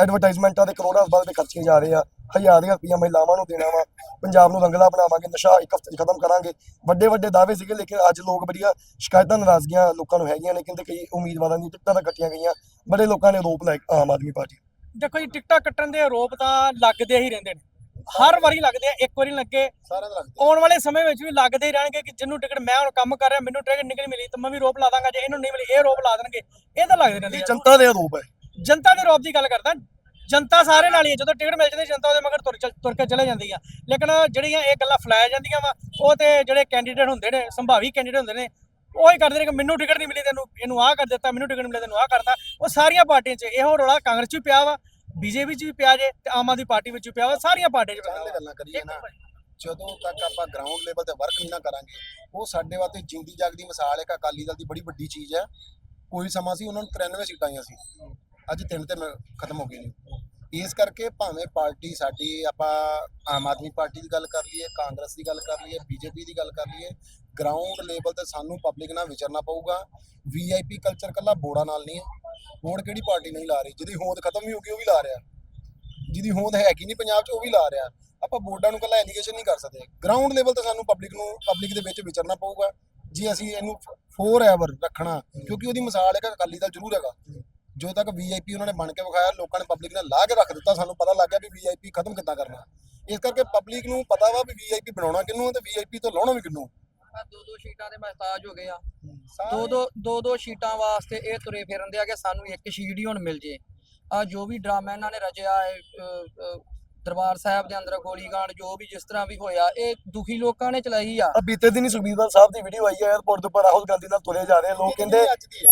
ਐਡਵਰਟਾਈਜ਼ਮੈਂਟਾਂ ਦੇ ਕਰੋੜਾਂ ਰੁਪਏ ਦੇ ਖਰਚੇ ਜਾ ਰਹੇ ਆ ਹਜ਼ਾਰਾਂ ਰੁਪਈਆ ਮਹਿਲਾਵਾਂ ਨੂੰ ਦੇਣਾ ਵਾ। ਪੰਜਾਬ ਨੂੰ ਰੰਗਲਾ ਬਣਾਵਾਂਗੇ ਨਸ਼ਾ ਇੱਕ ਹਫ਼ਤੇ 'ਚ ਖਤਮ ਕਰਾਂਗੇ। ਵੱਡੇ ਵੱਡੇ ਦਾਅਵੇ ਸੀਗੇ ਲੇਕਿਨ ਅੱਜ ਲੋਕ ਬੜੀਆਂ ਸ਼ਿਕਾਇਤਾਂ ਨਾਰਾਜ਼ਗੀਆਂ ਲੋਕਾਂ ਨੂੰ ਹੈਗੀਆਂ ਨੇ ਕਹਿੰਦੇ ਕਈ ਉਮੀਦਵਾਰਾਂ ਦੀ ਟਿਕਟਾਂ ਤਾਂ ਕੱਟੀਆਂ ਗਈਆਂ ਬੜੇ ਲੋਕਾਂ ਨੇ ਆਰੋਪ ਲਾਏ ਆਮ ਆਦਮੀ ਪਾਰਟੀ ਦੇਖੋ ਜੀ ਟਿਕਟਾਂ ਕੱਟਣ ਦੇ ਆਰੋਪ ਤਾਂ ਲੱਗਦੇ ਹੀ ਰਹਿੰਦੇ ਨੇ। ਹਰ ਵਾਰੀ ਲੱਗਦੇ ਆ ਇੱਕ ਵਾਰੀ ਲੱਗੇ। ਆਉਣ ਵਾਲੇ ਸਮੇਂ ਵਿੱਚ ਵੀ ਲੱਗਦੇ ਹੀ ਰਹਿਣਗੇ ਕਿ ਜਿੰਨੂੰ ਟਿਕਟ ਮੈਂ ਹੁਣ ਕੰਮ ਕਰ ਰਿਹਾ ਮੈਨੂੰ ਟਿਕਟ ਨਿਕਲ ਮਿਲੀ ਤਾਂ ਮੈਂ ਵੀ ਰੋਪ ਲਾ ਦਾਂਗਾ ਜੇ ਇਹਨੂੰ ਨਹੀਂ ਮਿਲੀ ਇਹ ਰੋਪ ਲਾ ਦੇਣਗੇ। ਇਹ ਤਾਂ ਲੱਗਦੇ ਰਹਿੰਦੇ। ਜਨਤਾ ਦੇ ਆਰੋਪ ਹੈ। ਜਨਤਾ ਦੇ ਰੋਪ ਦੀ ਗੱਲ ਕਰਦਾ ਜਨਤਾ ਸਾਰੇ ਨਾਲ ਹੀ ਹੈ। ਜਦੋਂ ਟਿਕਟ ਮਿਲ ਜਾਂਦੀ ਜਨਤਾ ਉਹਦੇ ਮਗਰ ਤੁਰ ਤੁਰ ਕੇ ਚਲੇ ਜਾਂਦੀ ਆ। ਲੇਕਿਨ ਜਿਹੜੀਆਂ ਇਹ ਗੱਲਾਂ ਫਲਾਇਆ ਜਾਂਦੀਆਂ ਵਾ ਉਹ ਤੇ ਜਿਹੜੇ ਕੈਂਡੀਡੇਟ ਹੁੰਦੇ ਨੇ ਸੰਭਾਵੀ ਕੈਂਡੀਡੇਟ ਹੁੰਦੇ ਨੇ ਉਹ ਹੀ ਕਰਦੇ ਨੇ ਕਿ ਮੈਨੂੰ ਟਿਕਟ ਨਹੀਂ ਮਿਲੀ ਤੈਨੂੰ ਇਹਨੂੰ ਆਹ ਕਰ ਦਿੱਤਾ ਮੈਨੂੰ ਟਿਕਟ ਮਿਲੀ ਤੈਨੂੰ ਆਹ ਕਰਤਾ। ਉਹ ਸਾਰੀਆਂ ਪਾਰਟੀਆਂ 'ਚ ਇਹੋ ਰੌਲਾ ਕਾਂਗਰਸ 'ਚ ਵੀ ਪਿਆ ਵਾ ਬੀਜੇਪੀ 'ਚ ਵੀ ਪਿਆ ਜੇ ਤੇ ਆਮ ਆਦਮੀ ਪਾਰਟੀ ਵਿੱਚ ਵੀ ਪਿਆ ਵਾ ਸਾਰੀਆਂ ਪਾਰਟੀਆਂ 'ਚ ਪਿਆ ਵਾ। ਗੱਲਾਂ ਕਰੀਏ ਨਾ ਜਦੋਂ ਤੱਕ ਆਪਾਂ ਗਰਾਊਂਡ ਲੈਵਲ ਤੇ ਵਰਕ ਨਹੀਂ ਨਾ ਕਰਾਂਗੇ ਉਹ ਸਾਡੇ ਵਾਸਤੇ ਜਿੰਦੀ ਜਾਗਦੀ ਮਿਸਾਲ ਹੈ ਕਿ ਅਕਾਲੀ ਦਲ ਦੀ ਬੜੀ ਵੱਡੀ ਚੀਜ਼ ਹੈ। ਕੋਈ ਸਮਾਂ ਸੀ ਉਹਨਾਂ ਨੂੰ 93 ਸੀਟਾਂ ਆਈਆਂ ਸੀ। ਅੱਜ ਤਿੰਨ ਤੇ ਖਤਮ ਹੋ ਗਏ ਨੇ। ਇਸ ਕਰਕੇ ਭਾਵੇਂ ਪਾਰਟੀ ਸਾਡੀ ਆਪਾਂ ਆਮ ਆਦਮੀ ਪਾਰਟੀ ਦੀ ਗੱਲ ਕਰ ਲਈਏ, ਕਾਂਗਰਸ ਦੀ ਗੱਲ ਕਰ ਲਈਏ, ਬੀਜੇਪੀ ਦੀ ਗੱਲ ਕਰ ਲਈਏ ਗਰਾਊਂਡ ਲੈਵਲ ਤੇ ਸਾਨੂੰ ਪਬਲਿਕ ਨਾਲ ਵਿਚਰਨਾ ਪਊਗਾ। ਵੀਆਈਪੀ ਕਲਚਰ ਕੱਲਾ ਬੋੜਾ ਨਾਲ ਨਹੀਂ ਹੈ। ਬੋੜ ਕਿਹੜੀ ਪਾਰਟੀ ਨਹੀਂ ਲਾ ਰਹੀ? ਜਿਹਦੀ ਹੋਂਦ ਖਤਮ ਵੀ ਹੋ ਗਈ, ਉਹ ਵੀ ਲਾ ਰਿਹਾ। ਜਿਹਦੀ ਹੋਂਦ ਹੈਗੀ ਨਹੀਂ ਪੰਜਾਬ 'ਚ, ਉਹ ਵੀ ਲਾ ਰਿਹਾ। ਆਪਾਂ ਬੋਰਡਾਂ ਨੂੰ ਕੱਲਾ ਐਲੀਗੇਸ਼ਨ ਨਹੀਂ ਕਰ ਸਕਦੇ। ਗਰਾਊਂਡ ਲੈਵਲ ਤੇ ਸਾਨੂੰ ਪਬਲਿਕ ਨੂੰ ਪਬਲਿਕ ਦੇ ਵਿੱਚ ਵਿਚਰਨਾ ਪਊਗਾ। ਜੇ ਅਸੀਂ ਇਹਨੂੰ ਫੋਰ ਐਵਰ ਰੱਖਣਾ, ਕਿਉਂਕਿ ਉਹਦੀ ਮਿਸਾਲ ਹੈਗਾ ਅਕਾਲੀ ਦਲ ਜ਼ਰੂਰ ਹੈਗਾ। ਜੋ ਤੱਕ ਵੀਆਈਪੀ ਉਹਨਾਂ ਨੇ ਬਣ ਕੇ ਵਿਖਾਇਆ ਲੋਕਾਂ ਨੇ ਪਬਲਿਕ ਨੇ ਲਾ ਕੇ ਰੱਖ ਦਿੱਤਾ ਸਾਨੂੰ ਪਤਾ ਲੱਗ ਗਿਆ ਵੀ ਵੀਆਈਪੀ ਖਤਮ ਕਿੱਦਾਂ ਕਰਨਾ। ਇਸ ਕਰਕੇ ਪਬਲਿਕ ਨੂੰ ਪਤਾ ਵਾ ਵੀ ਵੀਆਈਪੀ ਬਣਾਉਣਾ ਕਿਹਨੂੰ ਹੈ ਤੇ ਵੀਆਈਪੀ ਤੋਂ ਲਾਉਣਾ ਵੀ ਆਹ ਦੋ ਦੋ ਸ਼ੀਟਾਂ ਦੇ ਮਹਤਾਜ ਹੋ ਗਏ ਆ। ਦੋ ਦੋ ਦੋ ਦੋ ਸ਼ੀਟਾਂ ਵਾਸਤੇ ਇਹ ਤੁਰੇ ਫਿਰਨ ਦੇ ਆ ਕਿ ਸਾਨੂੰ ਇੱਕ ਸ਼ੀਟ ਹੀ ਹੁਣ ਮਿਲ ਜੇ। ਆ ਜੋ ਵੀ ਡਰਾਮਾ ਇਹਨਾਂ ਨੇ ਰਚਿਆ ਦਰਬਾਰ ਸਾਹਿਬ ਦੇ ਅੰਦਰ ਗੋਲੀकांड ਜੋ ਵੀ ਜਿਸ ਤਰ੍ਹਾਂ ਵੀ ਹੋਇਆ ਇਹ ਦੁਖੀ ਲੋਕਾਂ ਨੇ ਚਲਾਈ ਆ। ਆ ਬੀਤੇ ਦਿਨ ਹੀ ਸੁਖਬੀਰ ਸਾਹਿਬ ਦੀ ਵੀਡੀਓ ਆਈ ਹੈ 에어ਪੋਰਟ ਦੇ ਉੱਪਰ ਰਾਹੁਲ ਗਾਂਧੀ ਨਾਲ ਤੁਰੇ ਜਾ ਰਹੇ ਲੋਕ ਕਹਿੰਦੇ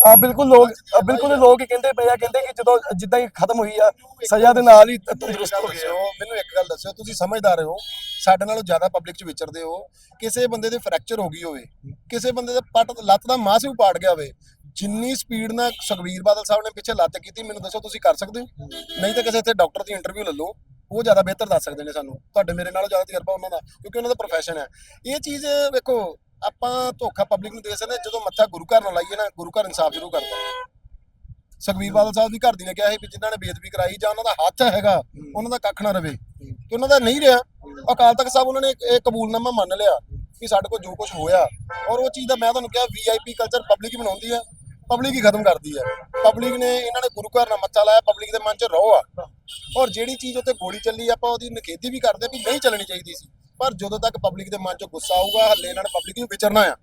ਆ ਬਿਲਕੁਲ ਲੋਕ ਬਿਲਕੁਲ ਲੋਕ ਕਹਿੰਦੇ ਪਏ ਕਹਿੰਦੇ ਕਿ ਜਦੋਂ ਜਿੱਦਾਂ ਹੀ ਖਤਮ ਹੋਈ ਆ ਸਜ਼ਾ ਦੇ ਨਾਲ ਹੀ ਤੰਦਰੁਸਤ ਹੋ ਗਏ ਮੈਨੂੰ ਇੱਕ ਗੱਲ ਦੱਸਿਓ ਤੁਸੀਂ ਸਮਝਦਾਰ ਹੋ ਸਾਡੇ ਨਾਲੋਂ ਜ਼ਿਆਦਾ ਪਬਲਿਕ ਚ ਵਿਚਰਦੇ ਹੋ ਕਿਸੇ ਬੰਦੇ ਦੇ ਫ੍ਰੈਕਚਰ ਹੋ ਗਈ ਹੋਵੇ ਕਿਸੇ ਬੰਦੇ ਦਾ ਪੱਟ ਲੱਤ ਦਾ ਮਾਸ ਵੀ ਪਾੜ ਗਿਆ ਹੋਵੇ ਜਿੰਨੀ ਸਪੀਡ ਨਾਲ ਸੁਖਬੀਰ ਬਾਦਲ ਸਾਹਿਬ ਨੇ ਪਿੱਛੇ ਲੱਤ ਕੀਤੀ ਮੈਨੂੰ ਦੱਸੋ ਤੁਸੀਂ ਕਰ ਸਕਦੇ ਹੋ? ਨਹੀਂ ਤਾਂ ਕਿਸੇ ਇੱਥੇ ਡਾਕਟਰ ਦੀ ਇੰਟਰਵਿਊ ਲੈ ਲਓ। ਉਹ ਜ਼ਿਆਦਾ ਬਿਹਤਰ ਦੱਸ ਸਕਦੇ ਨੇ ਸਾਨੂੰ। ਤੁਹਾਡੇ ਮੇਰੇ ਨਾਲੋਂ ਜ਼ਿਆਦਾ ਤਜਰਬਾ ਉਹਨਾਂ ਦਾ ਕਿਉਂਕਿ ਉਹਨਾਂ ਦਾ ਪ੍ਰੋਫੈਸ਼ਨ ਹੈ। ਇਹ ਚੀਜ਼ ਵੇਖੋ ਆਪਾਂ ਧੋਖਾ ਪਬਲਿਕ ਨੂੰ ਦੇ ਸਕਦੇ ਜਦੋਂ ਮੱਥਾ ਗੁਰੂ ਘਰ ਨਾਲ ਲਾਈਏ ਨਾ ਗੁਰੂ ਘਰ ਇਨਸਾਫ ਜ਼ਰੂਰ ਕਰਦਾ ਸੁਖਬੀਰ ਬਾਦਲ ਸਾਹਿਬ ਦੀ ਘਰ ਦੀ ਨੇ ਕਿਹਾ ਸੀ ਵੀ ਜਿਨ੍ਹਾਂ ਨੇ ਬੇਦਬੀ ਕਰਾਈ ਜਾਂ ਉਹਨਾਂ ਦਾ ਹੱਥ ਹੈਗਾ ਉਹਨਾਂ ਦਾ ਕੱਖ ਨਾ ਰਵੇ। ਤੇ ਉਹਨਾਂ ਦਾ ਨਹੀਂ ਰਿਹਾ। ਅਕਾਲ ਤਖਤ ਸਾਹਿਬ ਉਹਨਾਂ ਨੇ ਇਹ ਕਬੂਲਨਾਮਾ ਮੰਨ ਲਿਆ ਕਿ ਸਾਡੇ ਕੋਲ ਜੋ ਕੁਝ ਹੋਇਆ। ਔਰ ਉਹ ਚੀਜ਼ ਦਾ ਮੈਂ ਤੁਹਾਨੂੰ ਕਿਹਾ ਵੀਆਈਪੀ ਕਲਚਰ ਪਬਲਿਕ ਹੀ ਬਣਾਉਂਦੀ ਹੈ ਪਬਲਿਕ ਹੀ ਖਤਮ ਕਰਦੀ ਹੈ ਪਬਲਿਕ ਨੇ ਇਹਨਾਂ ਨੇ ਗੁਰੂ ਘਰ ਨਾਲ ਮੱਥਾ ਲਾਇਆ ਪਬਲਿਕ ਦੇ ਮਨ 'ਚ ਰੋਹ ਆ। ਔਰ ਜਿਹੜੀ ਚੀਜ਼ ਉੱਤੇ ਗੋਲੀ ਚੱਲੀ ਆਪਾਂ ਉਹਦੀ ਨਿਖੇਧੀ ਵੀ ਕਰਦੇ ਵੀ ਨਹੀਂ ਚੱਲਣੀ ਚਾਹੀਦੀ ਸੀ। ਪਰ ਜਦੋਂ ਤੱਕ ਪਬਲਿਕ ਦੇ ਮਨ 'ਚ ਗੁੱਸਾ ਆਊਗਾ ਹੱਲੇ ਇਹਨਾਂ ਨੇ ਪਬਲਿਕ ਨੂੰ ਵਿਚਰਨਾ ਆ।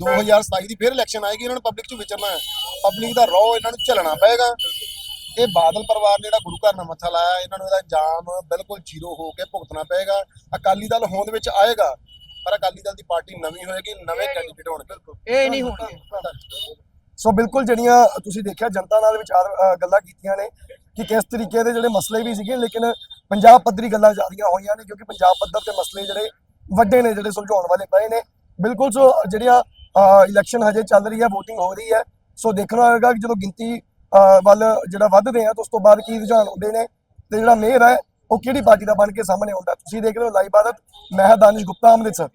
2027 ਦੀ ਫਿਰ ਇਲੈਕਸ਼ਨ ਆਏਗੀ ਇਹਨਾਂ ਨੇ ਪਬਲਿਕ 'ਚ ਵਿਚਰਨਾ ਹੈ ਪਬਲਿਕ ਦਾ ਰੋਹ ਇਹਨਾਂ ਨੂੰ ਝੱਲਣਾ ਪਏਗਾ। ਇਹ ਬਾਦਲ ਪਰਿਵਾਰ ਜਿਹੜਾ ਗੁਰੂ ਘਰ ਨਾਲ ਮੱਥਾ ਲਾਇਆ ਇਹਨਾਂ ਨੂੰ ਇਹਦਾ ਇਲਜ਼ਾਮ ਬਿਲਕੁਲ ਜ਼ੀਰੋ ਹੋ ਕੇ ਭੁਗਤਣਾ ਪਏਗਾ। ਅਕਾਲੀ ਦਲ ਹੋਂਦ ਵਿੱਚ ਆਏਗਾ ਪਰ ਅਕਾਲੀ ਦਲ ਦੀ ਪਾਰਟੀ ਨਵੀਂ ਹੋਏਗੀ ਨਵੇਂ ਕੈਂਡੀਡੇਟ ਹੋਣਗੇ। ਇਹ ਨਹੀਂ ਹੋਣਗੇ। ਸੋ ਬਿਲਕੁਲ ਜਿਹੜੀਆਂ ਤੁਸੀਂ ਦੇਖਿਆ, ਜਨਤਾ ਨਾਲ ਵਿਚਾਰ ਗੱਲਾਂ ਕੀਤੀਆਂ ਨੇ ਕਿ ਕਿਸ ਤਰੀਕੇ ਦੇ ਜਿਹੜੇ ਮਸਲੇ ਵੀ ਸੀਗੇ, ਲੇਕਿਨ ਪੰਜਾਬ ਪੱਧਰੀ ਗੱਲਾਂ ਜ਼ਿਆਦੀਆਂ ਹੋਈਆਂ ਨੇ ਕਿਉਂਕਿ ਪੰਜਾਬ ਪੱਧਰ ਤੇ ਮਸਲੇ ਜਿਹੜੇ ਵੱਡੇ ਨੇ, ਜਿਹੜੇ ਸੁਲਝਾਉਣ ਵਾਲੇ ਪਏ ਨੇ। ਬਿਲਕੁਲ ਸੋ ਜਿਹੜੀਆਂ ਇਲੈਕਸ਼ਨ ਹਜੇ ਚੱਲ ਰਹੀ ਹੈ, VOTING ਹੋ ਰਹੀ ਹੈ। ਸੋ ਦੇਖਣਾ ਹੋਏਗਾ ਕਿ ਜਦੋਂ ਗਿਣਤੀ ਵੱਲ ਜਿਹੜਾ ਵੱਧਦੇ ਆ, ਤਾਂ ਉਸ ਤੋਂ ਬਾਅਦ ਕੀ ਰੁਝਾਨ ਹੁੰਦੇ ਨੇ ਤੇ ਜਿਹੜਾ ਮੇਅਰ ਹੈ, ਉਹ ਕਿਹੜੀ ਪਾਰਟੀ ਦਾ ਬਣ ਕੇ ਸਾਹਮਣੇ ਆਉਂਦਾ। ਤੁਸੀਂ ਦੇਖ ਰਹੇ ਹੋ ਲਾਈਵ ਆਦਤ, ਮੈਂ ਦਾਨਿਸ਼ ਗੁਪਤਾ, ਅੰਮ੍ਰਿਤਸਰ।